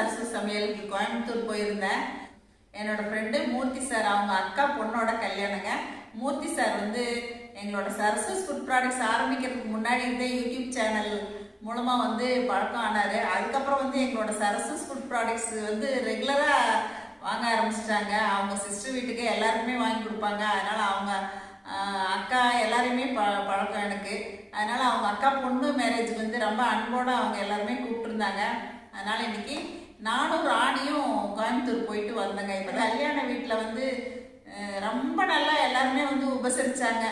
சரசு சமையலுக்கு கோயம்புத்தூர் போயிருந்தேன். என்னோட ஃப்ரெண்டு மூர்த்தி சார் அவங்க அக்கா பொண்ணோட கல்யாணங்க. மூர்த்தி சார் வந்து எங்களோட சரசஸ் ஃபுட் ப்ராடக்ட்ஸ் ஆரம்பிக்கிறதுக்கு முன்னாடி இருந்தே யூடியூப் சேனல் மூலமாக வந்து பழக்கம் ஆனார். அதுக்கப்புறம் வந்து எங்களோட சரசஸ் ஃபுட் ப்ராடக்ட்ஸ் வந்து ரெகுலராக வாங்க ஆரம்பிச்சிட்டாங்க. அவங்க சிஸ்டர் வீட்டுக்கு எல்லாருக்குமே வாங்கி கொடுப்பாங்க. அதனால் அவங்க அக்கா எல்லாரையுமே ப பழக்கம் எனக்கு. அதனால் அவங்க அக்கா பொண்ணு மேரேஜுக்கு வந்து ரொம்ப அன்போடு அவங்க எல்லாருமே கூப்பிட்டுருந்தாங்க. அதனால் இன்னைக்கு நானும் ராணியும் கோயம்புத்தூர் போயிட்டு வந்தேங்க. இப்போ கல்யாண வீட்டில் வந்து ரொம்ப நல்லா எல்லாருமே வந்து உபசரிச்சாங்க.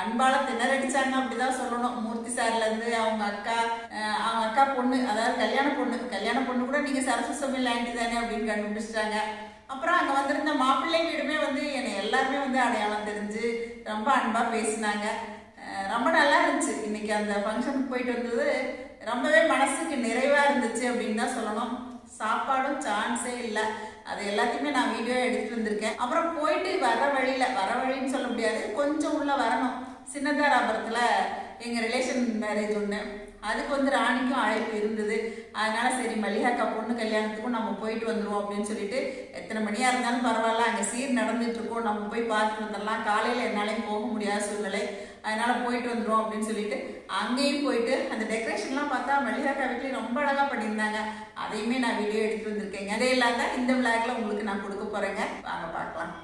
அன்பால திணறடிச்சாங்க அப்படிதான் சொல்லணும். மூர்த்தி சார்லேருந்து அவங்க அக்கா அவங்க அக்கா பொண்ணு அதாவது கல்யாண பொண்ணு கல்யாண பொண்ணு கூட நீங்கள் சரஸ்வ சமையல் ஆண்டி தானே அப்படின்னு கண்டுபிடிச்சிட்டாங்க. அப்புறம் அங்கே வந்திருந்த மாப்பிள்ளை வீடுமே வந்து என்னை எல்லாருமே வந்து அடையாளம் தெரிஞ்சு ரொம்ப அன்பாக பேசினாங்க. ரொம்ப நல்லா இருந்துச்சு. இன்னைக்கு அந்த ஃபங்க்ஷனுக்கு போயிட்டு வந்தது ரொம்பவே மனசுக்கு நிறைவாக இருந்துச்சு அப்படின்னு தான் சொல்லணும். சாப்பாடும் சான்ஸே இல்லை. அது எல்லாத்தையுமே நான் வீடியோ எடுத்துட்டு வந்திருக்கேன். அப்புறம் போயிட்டு வர வழியில் வர வழின்னு சொல்ல முடியாது கொஞ்சம் உள்ள வரணும். சின்னதாராபுரத்தில் எங்கள் ரிலேஷன் மேரேஜ் ஒன்று அதுக்கு வந்து ராணிக்கும் அழைப்பு இருந்தது. அதனால சரி மல்லிகாக்கா பொண்ணு கல்யாணத்துக்கும் நம்ம போயிட்டு வந்துடுவோம் அப்படின்னு சொல்லிட்டு எத்தனை மணியாக இருந்தாலும் பரவாயில்ல அங்கே சீர் நடந்துட்டு இருக்கோம். நம்ம போய் பார்த்துட்டு வந்துடலாம் காலையில் என்னாலையும் போக முடியாத சூழ்நிலை. அதனால போயிட்டு வந்துடும் அப்படின்னு சொல்லிட்டு அங்கேயும் போயிட்டு அந்த டெக்கரேஷன்லாம் பார்த்தா மல்லிகாக்கா வீட்லேயும் ரொம்ப அழகாக பண்ணியிருந்தாங்க. அதையுமே நான் வீடியோ எடுத்து வந்திருக்கேங்க. அதே இல்லாத இந்த விளாக்ல உங்களுக்கு நான் கொடுக்க போகிறேங்க வாங்க பார்க்கலாம்.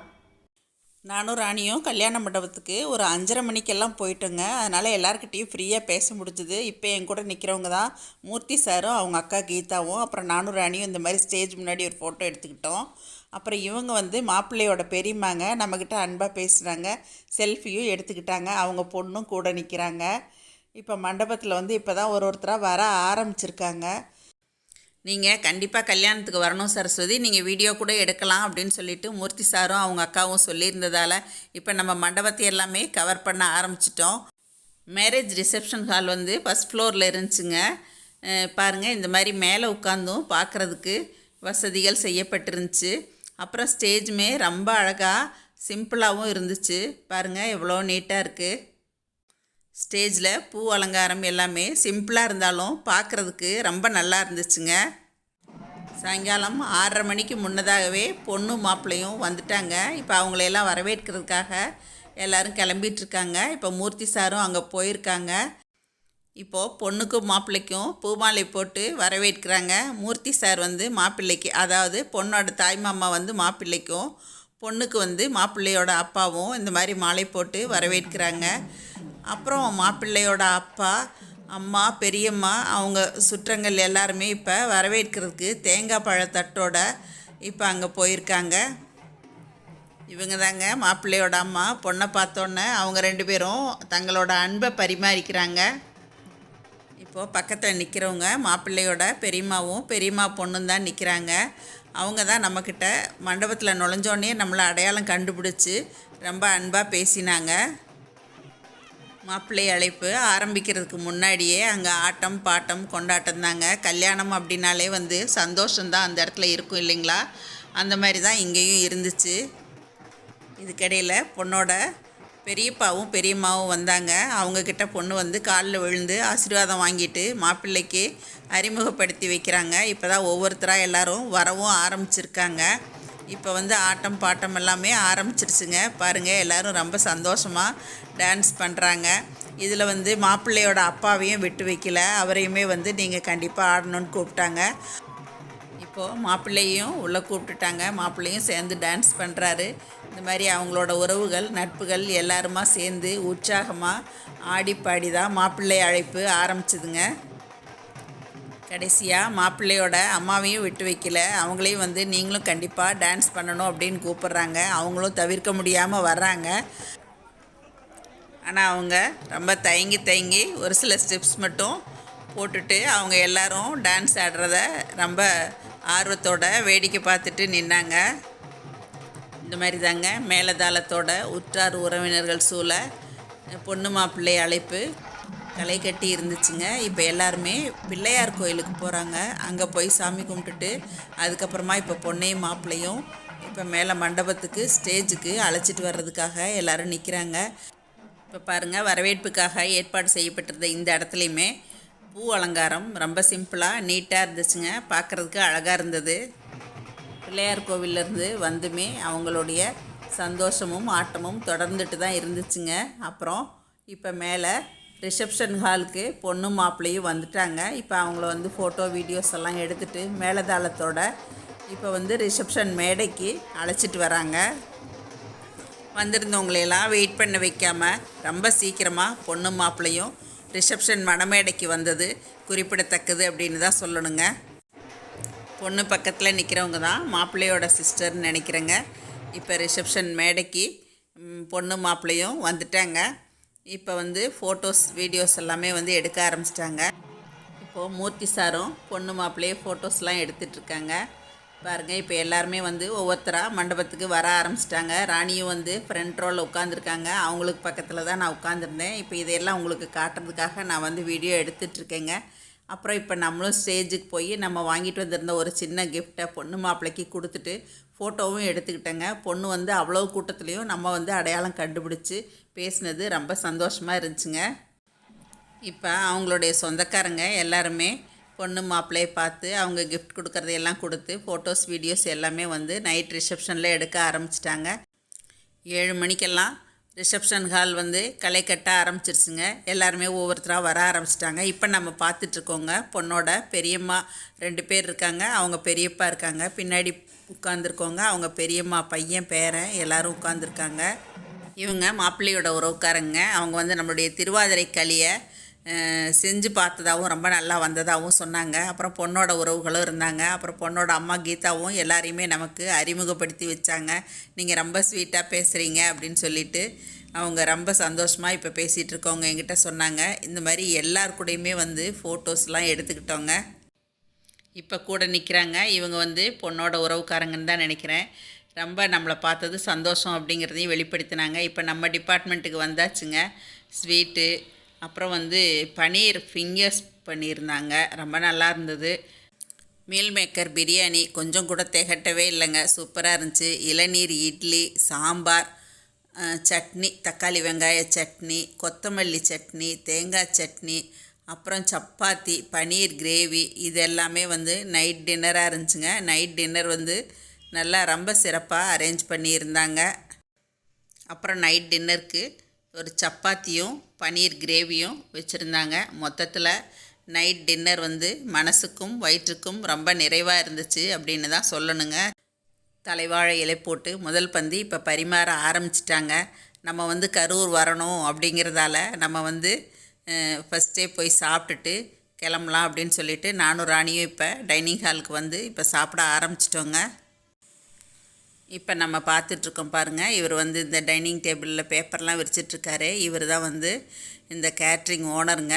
நானும் ராணியும் கல்யாண மண்டபத்துக்கு ஒரு அஞ்சரை மணிக்கெல்லாம் போயிட்டோங்க. அதனால் எல்லாருக்கிட்டேயும் ஃப்ரீயாக பேச முடிஞ்சுது. இப்போ என் கூட நிற்கிறவங்க தான் மூர்த்தி சாரும் அவங்க அக்கா கீதாவும் அப்புறம் நானும் ராணியும் இந்த மாதிரி ஸ்டேஜ் முன்னாடி ஒரு ஃபோட்டோ எடுத்துக்கிட்டோம். அப்புறம் இவங்க வந்து மாப்பிள்ளையோட பெரியம்மாங்க. நம்மக்கிட்ட அன்பாக பேசுகிறாங்க செல்ஃபியும் எடுத்துக்கிட்டாங்க. அவங்க பொண்ணும் கூட நிற்கிறாங்க இப்போ மண்டபத்தில் வந்து இப்போ தான் ஒரு ஒருத்தராக வர ஆரம்பிச்சிருக்காங்க. நீங்கள் கண்டிப்பாக கல்யாணத்துக்கு வரணும் சரஸ்வதி. நீங்கள் வீடியோ கூட எடுக்கலாம் அப்படின்னு சொல்லிட்டு மூர்த்தி சாரும் அவங்க அக்காவும் சொல்லியிருந்ததால் இப்போ நம்ம மண்டபத்தை எல்லாமே கவர் பண்ண ஆரம்பிச்சிட்டோம். மேரேஜ் ரிசப்ஷன் ஹால் வந்து ஃபஸ்ட் ஃப்ளோரில் இருந்துச்சுங்க. பாருங்கள் பாருங்க இந்த மாதிரி மேலே உட்காந்தும் பார்க்குறதுக்கு வசதிகள் செய்யப்பட்டிருந்துச்சு. அப்புறம் ஸ்டேஜுமே ரொம்ப அழகாக சிம்பிளாகவும் இருந்துச்சு. பாருங்கள் எவ்வளோ நீட்டாக இருக்குது ஸ்டேஜில் பூ அலங்காரம் எல்லாமே சிம்பிளாக இருந்தாலும் பார்க்குறதுக்கு ரொம்ப நல்லா இருந்துச்சுங்க. சாயங்காலம் ஆறரை மணிக்கு முன்னதாகவே பொண்ணு மாப்பிள்ளையும் வந்துட்டாங்க. இப்போ அவங்களையெல்லாம் வரவேற்கிறதுக்காக எல்லாரும் கிளம்பிட்டு இருக்காங்க. இப்போ மூர்த்தி சாரும் அங்கே போயிருக்காங்க. இப்போது பொண்ணுக்கும் மாப்பிள்ளைக்கும் பூமாலை போட்டு வரவேற்கிறாங்க. மூர்த்தி சார் வந்து மாப்பிள்ளைக்கு அதாவது பொண்ணோட தாய் மாமா வந்து மாப்பிள்ளைக்கும் பொண்ணுக்கு வந்து மாப்பிள்ளையோட அப்பாவும் இந்த மாதிரி மாலை போட்டு வரவேற்கிறாங்க. அப்புறம் மாப்பிள்ளையோட அப்பா அம்மா பெரியம்மா அவங்க சுற்றங்கள் எல்லாருமே இப்போ வரவேற்கிறதுக்கு தேங்காய் பழத்தட்டோட இப்போ அங்கே போயிருக்காங்க. இவங்க தாங்க மாப்பிள்ளையோட அம்மா. பொண்ணை பார்த்தோன்னே அவங்க ரெண்டு பேரும் தங்களோட அன்பை பரிமாறிக்கிறாங்க. இப்போது பக்கத்தில் நிற்கிறவங்க மாப்பிள்ளையோட பெரியம்மாவும் பெரியம்மா பொண்ணும் தான் நிற்கிறாங்க அவங்க தான் நம்மக்கிட்ட மண்டபத்தில் நுழைஞ்சோடனே நம்மளை அடையாளம் கண்டுபிடிச்சி ரொம்ப அன்பாக பேசினாங்க. மாப்பிள்ளை அழைப்பு ஆரம்பிக்கிறதுக்கு முன்னாடியே அங்கே ஆட்டம் பாட்டம் கொண்டாட்டம் தாங்க. கல்யாணம் அப்படின்னாலே வந்து சந்தோஷம்தான் அந்த இடத்துல இருக்கும் இல்லைங்களா? அந்த மாதிரி தான் இங்கேயும் இருந்துச்சு. இதுக்கிடையில் பொண்ணோட பெரியப்பாவும் பெரியம்மாவும் வந்தாங்க. அவங்கக்கிட்ட பொண்ணு வந்து காலில் விழுந்து ஆசீர்வாதம் வாங்கிட்டு மாப்பிள்ளைக்கு அறிமுகப்படுத்தி வைக்கிறாங்க. இப்போ தான் ஒவ்வொருத்தராக எல்லாரும் வரவும் ஆரம்பிச்சிருக்காங்க. இப்போ வந்து ஆட்டம் பாட்டம் எல்லாமே ஆரம்பிச்சிருச்சுங்க. பாருங்கள் எல்லாரும் ரொம்ப சந்தோஷமாக டான்ஸ் பண்ணுறாங்க இதில் வந்து மாப்பிள்ளையோட அப்பாவையும் விட்டு வைக்கல. அவரையுமே வந்து நீங்கள் கண்டிப்பாக ஆடணும்னு கூப்பிட்டாங்க. இப்போது மாப்பிள்ளையும் உள்ளே கூப்பிட்டுட்டாங்க. மாப்பிள்ளையும் சேர்ந்து டான்ஸ் பண்ணுறாரு இந்த மாதிரி அவங்களோட உறவுகள் நட்புகள் எல்லாருமா சேர்ந்து உற்சாகமாக ஆடி பாடி தான் மாப்பிள்ளை அழைப்பு ஆரம்பிச்சுதுங்க. கடைசியாக மாப்பிள்ளையோட அம்மாவையும் விட்டு வைக்கல. அவங்களையும் வந்து நீங்களும் கண்டிப்பாக டான்ஸ் பண்ணணும் அப்படின்னு கூப்பிட்றாங்க. அவங்களும் தவிர்க்க முடியாமல் வர்றாங்க. ஆனால் அவங்க ரொம்ப தயங்கி தயங்கி ஒரு சில ஸ்டெப்ஸ் மட்டும் போட்டுட்டு அவங்க எல்லாரும் டான்ஸ் ஆடுறத ரொம்ப ஆர்வத்தோட வேடிக்கை பார்த்துட்டு நின்னாங்க. இந்த மாதிரி தாங்க மேலதாளத்தோட உற்றார் உறவினர்கள் சூழ பொண்ணு மாப்பிள்ளை அழைப்பு களை கட்டி இருந்துச்சுங்க. இப்போ எல்லாருமே பிள்ளையார் கோயிலுக்கு போகிறாங்க அங்கே போய் சாமி கும்பிட்டுட்டு அதுக்கப்புறமா இப்போ பொண்ணையும் மாப்பிள்ளையும் இப்போ மேலே மண்டபத்துக்கு ஸ்டேஜுக்கு அழைச்சிட்டு வர்றதுக்காக எல்லாரும் நிற்கிறாங்க இப்போ பாருங்கள் வரவேற்புக்காக ஏற்பாடு செய்யப்பட்டிருந்த இந்த இடத்துலையுமே பூ அலங்காரம் ரொம்ப சிம்பிளாக நீட்டாக இருந்துச்சுங்க. பார்க்குறதுக்கு அழகாக இருந்தது. பிள்ளையார் கோவிலேருந்து வந்துமே அவங்களுடைய சந்தோஷமும் ஆட்டமும் தொடர்ந்துட்டு தான் இருந்துச்சுங்க. அப்புறம் இப்போ மேலே ரிசப்ஷன் ஹாலுக்கு பொண்ணும் மாப்பிள்ளையும் வந்துட்டாங்க. இப்போ அவங்கள வந்து ஃபோட்டோ வீடியோஸ் எல்லாம் எடுத்துகிட்டு மேலதாளத்தோட இப்போ வந்து ரிசப்ஷன் மேடைக்கு அழைச்சிட்டு வராங்க. வந்திருந்தவங்களையெல்லாம் வெயிட் பண்ண வைக்காமல் ரொம்ப சீக்கிரமாக பொண்ணு மாப்பிள்ளையும் ரிசப்ஷன் மணமேடைக்கு வந்தது. குறிப்பிடத்தக்கது அப்படின்னு தான் சொல்லணுங்க. பொண்ணு பக்கத்தில் நிற்கிறவங்க தான். மாப்பிள்ளையோட சிஸ்டர்னு நினைக்கிறேங்க. இப்போ ரிசப்ஷன் மேடைக்கு பொண்ணு மாப்பிள்ளையும் வந்துட்டாங்க. இப்போ வந்து ஃபோட்டோஸ் வீடியோஸ் எல்லாமே வந்து எடுக்க ஆரம்பிச்சிட்டாங்க. இப்போது மூர்த்தி சாரும் பொண்ணு மாப்பிள்ளையே ஃபோட்டோஸ்லாம் எடுத்துட்டு பாருங்க இப்போ எல்லாருமே வந்து ஒவ்வொருத்தராக மண்டபத்துக்கு வர ஆரம்பிச்சிட்டாங்க. ராணியும் வந்து ஃப்ரண்ட் ரோலில் உட்காந்துருக்காங்க அவங்களுக்கு பக்கத்தில் தான் நான் உட்காந்துருந்தேன் இப்போ இதையெல்லாம் உங்களுக்கு காட்டுறதுக்காக நான் வந்து வீடியோ எடுத்துட்ருக்கேங்க அப்புறம் இப்போ நம்மளும் ஸ்டேஜுக்கு போய் நம்ம வாங்கிட்டு வந்திருந்த ஒரு சின்ன கிஃப்ட்டை பொண்ணு மாப்பிள்ளைக்கு கொடுத்துட்டு ஃபோட்டோவும் எடுத்துக்கிட்டேங்க. பொண்ணு வந்து அவ்வளோ கூட்டத்துலேயும் நம்ம வந்து அடையாளம் கண்டுபிடிச்சி பேசினது ரொம்ப சந்தோஷமாக இருந்துச்சுங்க. இப்போ அவங்களுடைய சொந்தக்காரங்க எல்லாருமே பொண்ணு மாப்பிள்ளையை பார்த்து அவங்க கிஃப்ட் கொடுக்குறதையெல்லாம் கொடுத்து ஃபோட்டோஸ் வீடியோஸ் எல்லாமே வந்து நைட் ரிசப்ஷனில் எடுக்க ஆரம்பிச்சிட்டாங்க. ஏழு மணிக்கெல்லாம் ரிசப்ஷன் ஹால் வந்து களை கட்ட ஆரம்பிச்சிருச்சுங்க. எல்லாருமே ஒவ்வொருத்தராக வர ஆரம்பிச்சிட்டாங்க. இப்போ நம்ம பார்த்துட்ருக்கோங்க பொண்ணோட பெரியம்மா ரெண்டு பேர் இருக்காங்க. அவங்க பெரியப்பா இருக்காங்க. பின்னாடி உட்காந்துருக்கோங்க அவங்க பெரியம்மா பையன் பேரன் எல்லோரும் உட்காந்துருக்காங்க இவங்க மாப்பிள்ளையோட உறவுக்காரங்க. அவங்க வந்து நம்மளுடைய திருவாதிரை களியை செஞ்சு பார்த்ததாகவும் ரொம்ப நல்லா வந்ததாகவும் சொன்னாங்க. அப்புறம் பொண்ணோட உறவுகளும் இருந்தாங்க. அப்புறம் பொண்ணோட அம்மா கீதாவும் எல்லாரையுமே நமக்கு அறிமுகப்படுத்தி வச்சாங்க. நீங்கள் ரொம்ப ஸ்வீட்டாக பேசுகிறீங்க அப்படின்னு சொல்லிட்டு அவங்க ரொம்ப சந்தோஷமாக இப்போ பேசிகிட்டு இருக்கவங்க என்கிட்ட சொன்னாங்க. இந்த மாதிரி எல்லார் கூடயுமே வந்து ஃபோட்டோஸ்லாம் எடுத்துக்கிட்டோங்க. இப்போ கூட நிற்கிறாங்க இவங்க வந்து பொண்ணோட உறவுக்காரங்கன்னு தான் நினைக்கிறேன். ரொம்ப நம்மளை பார்த்தது சந்தோஷம் அப்படிங்கிறதையும் வெளிப்படுத்தினாங்க. இப்போ நம்ம டிபார்ட்மெண்ட்டுக்கு வந்தாச்சுங்க. ஸ்வீட்டு அப்புறம் வந்து பனீர் ஃபிங்கர்ஸ் பண்ணியிருந்தாங்க. ரொம்ப நல்லா இருந்தது. மீல் மேக்கர் பிரியாணி கொஞ்சம் கூட திகட்டவே இல்லைங்க. சூப்பராக இருந்துச்சு. இளநீர் இட்லி சாம்பார் சட்னி தக்காளி வெங்காய சட்னி கொத்தமல்லி சட்னி தேங்காய் சட்னி அப்புறம் சப்பாத்தி பனீர் கிரேவி இது எல்லாமே வந்து நைட் டின்னராக இருந்துச்சுங்க. நைட் டின்னர் வந்து நல்லா ரொம்ப சிறப்பாக அரேஞ்ச் பண்ணியிருந்தாங்க. அப்புறம் நைட் டின்னருக்கு ஒரு சப்பாத்தியும் பனீர் கிரேவியும் வச்சுருந்தாங்க. மொத்தத்தில் நைட் டின்னர் வந்து மனசுக்கும் வயிற்றுக்கும் ரொம்ப நிறைவாக இருந்துச்சு அப்படின்னு தான் சொல்லணுங்க. தலைவாழை இலை போட்டு முதல் பந்தி இப்போ பரிமாற ஆரம்பிச்சிட்டாங்க. நம்ம வந்து கரூர் வரணும் அப்படிங்கிறதால நம்ம வந்து ஃபஸ்ட்டே போய் சாப்பிட்டுட்டு கிளம்பலாம் அப்படின்னு சொல்லிட்டு நானும் ராணியும் இப்போ டைனிங் ஹாலுக்கு வந்து இப்போ சாப்பிட ஆரம்பிச்சிட்டோங்க. இப்போ நம்ம பார்த்துட்ருக்கோம் பாருங்கள் இவர் வந்து இந்த டைனிங் டேபிளில் பேப்பர்லாம் விரிச்சிட்ருக்காரு. இவர் தான் வந்து இந்த கேட்ரிங் ஓனருங்க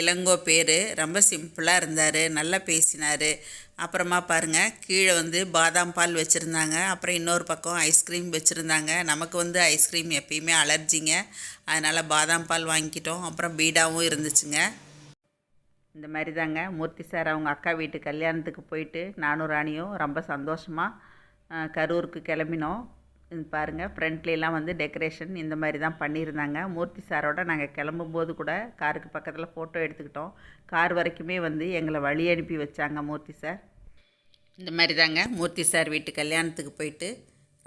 இளங்கோ பேர். ரொம்ப சிம்பிளாக இருந்தார். நல்லா பேசினார். அப்புறமா பாருங்கள் கீழே வந்து பாதாம் பால் வச்சுருந்தாங்க. அப்புறம் இன்னொரு பக்கம் ஐஸ்கிரீம் வச்சுருந்தாங்க. நமக்கு வந்து ஐஸ்கிரீம் எப்பயுமே அலர்ஜிங்க அதனால் பாதாம் பால் வாங்கிக்கிட்டோம். அப்புறம் பீடாவும் இருந்துச்சுங்க. இந்த மாதிரி தாங்க. மூர்த்தி சார் அவங்க அக்கா வீட்டு கல்யாணத்துக்கு போயிட்டு நானும் ராணியும் ரொம்ப சந்தோஷமாக கரூருக்கு கிளம்பினோம். இது பாருங்கள் ஃப்ரண்ட்லாம் வந்து டெக்கரேஷன் இந்த மாதிரி தான் பண்ணியிருந்தாங்க. மூர்த்தி சாரோட நாங்கள் கிளம்பும்போது கூட காருக்கு பக்கத்தில் ஃபோட்டோ எடுத்துக்கிட்டோம். கார் வரைக்குமே வந்து எங்களை வழி அனுப்பி வச்சாங்க மூர்த்தி சார். இந்த மாதிரி தாங்க மூர்த்தி சார் வீட்டு கல்யாணத்துக்கு போயிட்டு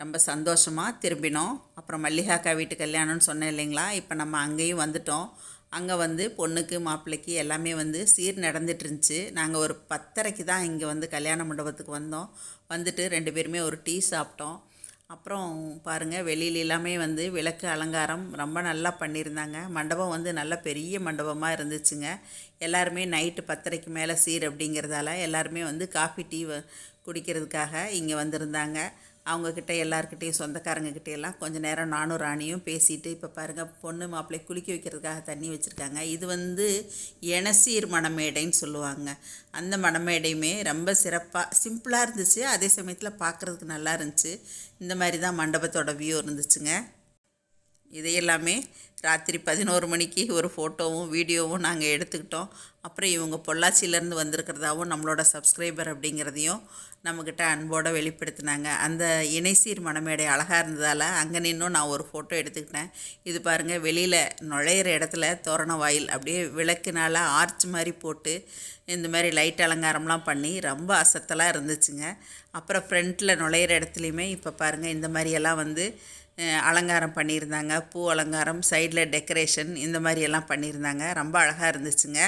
ரொம்ப சந்தோஷமாக திரும்பினோம். அப்புறம் மல்லிகாக்கா வீட்டு கல்யாணம்னு சொன்னேன் இல்லைங்களா? இப்போ நம்ம அங்கேயும் வந்துட்டோம். அங்கே வந்து பொண்ணுக்கு மாப்பிள்ளைக்கு எல்லாமே வந்து சீர் நடந்துட்டு இருந்துச்சு நாங்கள் ஒரு பத்தரைக்கு தான் இங்கே வந்து கல்யாண மண்டபத்துக்கு வந்தோம். வந்துட்டு ரெண்டு பேருமே ஒரு டீ சாப்பிட்டோம். அப்புறம் பாருங்கள் வெளியில எல்லாமே வந்து விளக்கு அலங்காரம் ரொம்ப நல்லா பண்ணியிருந்தாங்க. மண்டபம் வந்து நல்ல பெரிய மண்டபமாக இருந்துச்சுங்க. எல்லாருமே நைட்டு பத்தரைக்கு மேலே சீர் அப்படிங்கிறதால எல்லாருமே வந்து காஃபி டீ வ- குடிக்கிறதுக்காக இங்கே வந்திருந்தாங்க. அவங்கக்கிட்ட எல்லாருக்கிட்டேயும் சொந்தக்காரங்கக்கிட்ட எல்லாம் கொஞ்ச நேரம் நானும் ராணியும் பேசிட்டு இப்போ பாருங்கள் பொண்ணு மாப்பிள்ளை குளிக்க வைக்கிறதுக்காக தண்ணி வச்சுருக்காங்க. இது வந்து எனசீர் மணமேடைன்னு சொல்லுவாங்க. அந்த மணமேடையுமே ரொம்ப சிறப்பாக சிம்பிளாக இருந்துச்சு. அதே சமயத்தில் பார்க்குறதுக்கு நல்லா இருந்துச்சு. இந்த மாதிரி தான் மண்டபத்தோட வியூ இருந்துச்சுங்க. இதையெல்லாமே ராத்திரி பதினோரு மணிக்கு ஒரு ஃபோட்டோவும் வீடியோவும் நாங்கள் எடுத்துக்கிட்டோம். அப்புறம் இவங்க பொள்ளாச்சியிலேருந்து வந்திருக்கிறதாவும் நம்மளோட சப்ஸ்கிரைபர் அப்படிங்கிறதையும் நம்மக்கிட்ட அன்போடு வெளிப்படுத்தினாங்க. அந்த இணைசீர் மணமேடை அழகாக இருந்ததால் அங்கே நின்றும் நான் ஒரு ஃபோட்டோ எடுத்துக்கிட்டேன். இது பாருங்கள் வெளியில் நுழையிற இடத்துல தோரண வாயில் அப்படியே விளக்குனால் ஆர்ச் மாதிரி போட்டு இந்த மாதிரி லைட் அலங்காரம்லாம் பண்ணி ரொம்ப அசத்தலாக இருந்துச்சுங்க. அப்புறம் ஃப்ரண்ட்டில் நுழையிற இடத்துலையுமே இப்போ பாருங்கள் இந்த மாதிரியெல்லாம் வந்து அலங்காரம் பண்ணியிருந்தாங்க. பூ அலங்காரம் சைடில் டெக்கரேஷன் இந்த மாதிரியெல்லாம் பண்ணியிருந்தாங்க. ரொம்ப அழகாக இருந்துச்சுங்க.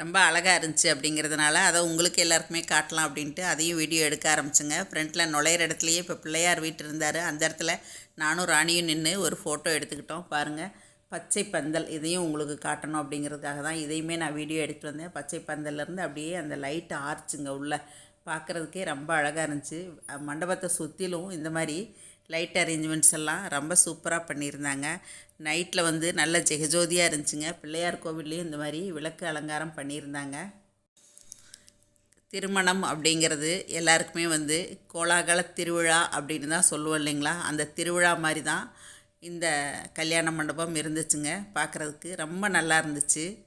ரொம்ப அழகாக இருந்துச்சு அப்படிங்கிறதுனால அதை உங்களுக்கு எல்லாருக்குமே காட்டலாம் அப்படின்ட்டு அதையும் வீடியோ எடுக்க ஆரம்பிச்சுங்க. ஃப்ரண்ட்டில் நுழையிற இடத்துலையே இப்போ பிள்ளையார் வீட்டு இருந்தார். அந்த இடத்துல நானும் ராணியும் நின்று ஒரு ஃபோட்டோ எடுத்துக்கிட்டோம். பாருங்கள் பச்சை பந்தல் இதையும் உங்களுக்கு காட்டணும் அப்படிங்கிறதுக்காக தான் இதையுமே நான் வீடியோ எடுத்துகிட்டு வந்தேன். பச்சை பந்தல்லேருந்து அப்படியே அந்த லைட் ஆர்ச்சுங்க உள்ளே. பார்க்குறதுக்கே ரொம்ப அழகாக இருந்துச்சு. மண்டபத்தை சுற்றிலும் இந்த மாதிரி லைட் அரேஞ்ச்மெண்ட்ஸ் எல்லாம் ரொம்ப சூப்பராக பண்ணியிருந்தாங்க. நைட்டில் வந்து நல்ல ஜெகஜோதியாக இருந்துச்சுங்க. பிள்ளையார் கோவில்லையும் இந்த மாதிரி விளக்கு அலங்காரம் பண்ணியிருந்தாங்க. திருமணம் அப்படிங்கிறது எல்லாருக்குமே வந்து கோலாகல திருவிழா அப்படின்னு தான் சொல்லுவோம் இல்லைங்களா? அந்த திருவிழா மாதிரி தான் இந்த கல்யாண மண்டபம் இருந்துச்சுங்க. பார்க்குறதுக்கு ரொம்ப நல்லா இருந்துச்சு.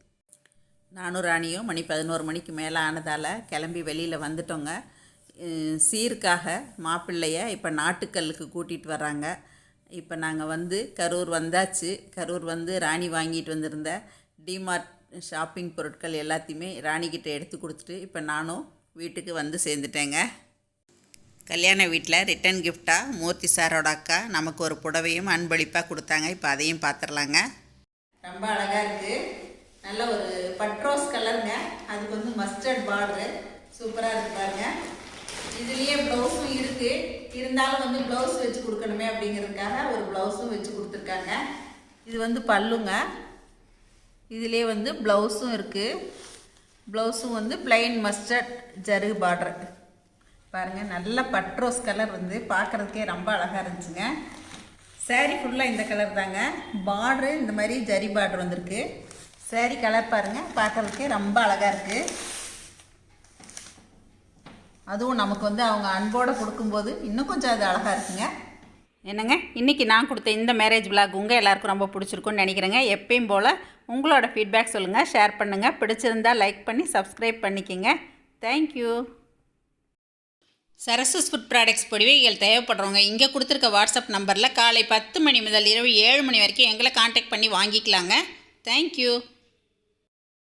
நானும் ராணியும் மணி பதினோரு மணிக்கு மேலே ஆனதால் கிளம்பி வெளியில் வந்துட்டோங்க. சீருக்காக மாப்பிள்ளைய இப்போ நாட்டுக்கல்லுக்கு கூட்டிகிட்டு வராங்க இப்போ நாங்கள் வந்து கரூர் வந்தாச்சு. கரூர் வந்து ராணி வாங்கிட்டு வந்திருந்த டிமார்ட் ஷாப்பிங் பொருட்கள் எல்லாத்தையுமே ராணிக்கிட்ட எடுத்து கொடுத்துட்டு இப்போ நானும் வீட்டுக்கு வந்து சேர்ந்துட்டேங்க. கல்யாண வீட்டில் ரிட்டன் கிஃப்டாக மூர்த்தி சாரோட அக்கா நமக்கு ஒரு புடவையும் அன்பளிப்பாக கொடுத்தாங்க. இப்போ அதையும் பார்த்துடலாங்க ரொம்ப அழகாக இருக்குது நல்ல ஒரு பட்ரோஸ் கலருங்க. அதுக்கு வந்து மஸ்டர்ட் பார்டரு சூப்பராக இருக்கு இதுலயே ப்ளவுஸும் இருக்கு. இருந்தாலும் வந்து ப்ளவுஸ் வச்சு கொடுக்கணுமே அப்படிங்கிறதுக்காக ஒரு ப்ளவுஸும் வச்சு கொடுத்துருக்காங்க. இது வந்து பல்லுங்க. இதுலேயே வந்து ப்ளவுஸும் இருக்குது ப்ளவுஸும் வந்து பிளைன் மஸ்டர்ட் ஜருகு பார்டர் பாருங்க நல்ல பட்ரோஸ் கலர் வந்து பார்க்கறதுக்கே ரொம்ப அழகாக இருந்துச்சுங்க. சேரீ ஃபுல்லாக இந்த கலர் தாங்க. பார்டரு இந்த மாதிரி ஜரி பார்டர் வந்திருக்கு. சேரீ கலர் பாருங்க பார்க்கறதுக்கே ரொம்ப அழகாக இருக்குது அதுவும் நமக்கு வந்து அவங்க அன்போடு கொடுக்கும்போது இன்னும் கொஞ்சம் அது அழகா இருக்குங்க. என்னங்க? இன்றைக்கி நான் கொடுத்த இந்த மேரேஜ் விலாக் உங்கள் எல்லாருக்கும் ரொம்ப பிடிச்சிருக்குன்னு நினைக்கிறேங்க. எப்பயும் போல் உங்களோட ஃபீட்பேக் சொல்லுங்கள் ஷேர் பண்ணுங்கள் பிடிச்சிருந்தா லைக் பண்ணி சப்ஸ்கிரைப் பண்ணிக்கோங்க. தேங்க்யூ சரஸ்வஸ் ஃபுட் ப்ராடக்ட்ஸ் பொடிவைகள் தேவைப்படுறவங்க இங்கே கொடுத்துருக்க வாட்ஸ்அப் நம்பரில் காலை பத்து மணி முதல் இரவு ஏழு மணி வரைக்கும் எங்களை காண்டாக்ட் பண்ணி வாங்கிக்கலாங்க. தேங்க்யூ